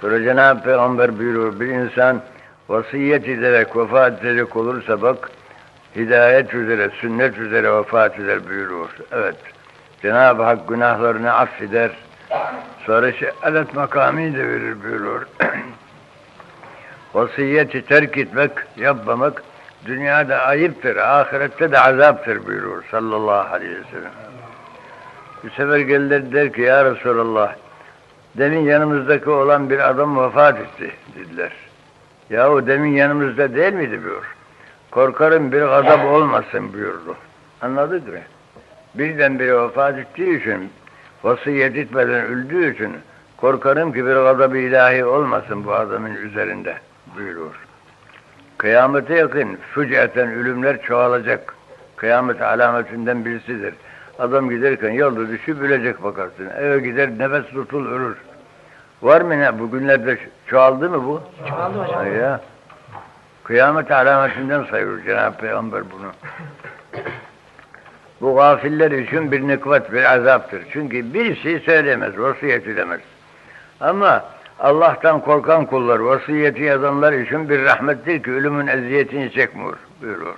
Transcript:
Sonra Cenab-ı Peygamber buyuruyor bir insan vasiyet ederek vefat edecek olursa bak hidayet üzere, sünnet üzere vefat eder buyuruyor. Evet. Cenab-ı Hak günahlarını affeder. Sonra şehadet makamı da verir buyuruyor. Vasiyeti terk etmek, yapmamak dünyada ayıptır, ahirette de azaptır buyuruyor sallallahu aleyhi ve sellem. Bir sefer geldiler der ki ya Resulallah demin yanımızdaki olan bir adam vefat etti dediler. Yahu demin yanımızda değil miydi buyur. Korkarım bir gazap olmasın buyurdu. Anladık mı? Birdenbire vefat ettiği için, vasiyet etmeden öldüğü için korkarım ki bir gazabı ilahi olmasın bu adamın üzerinde buyuruyor. Kıyamete yakın füceten ölümler çoğalacak. Kıyamet alametinden birisidir. Adam giderken yolda düşüp ölecek bakarsın. Eve gider nefes tutul ölür. Var mı ne? Bugünlerde çoğaldı mı bu? Çoğaldı hocam. Ya. Kıyamet alametinden sayıyor Cenab-ı Peygamber bunu. Bu gafiller için bir nikmet, bir azaptır. Çünkü bir şey söylemez, vasiyet edemez. Ama Allah'tan korkan kullar, vasiyeti yazanlar için bir rahmettir ki ölümün eziyetini çekmiyor, buyuruyor.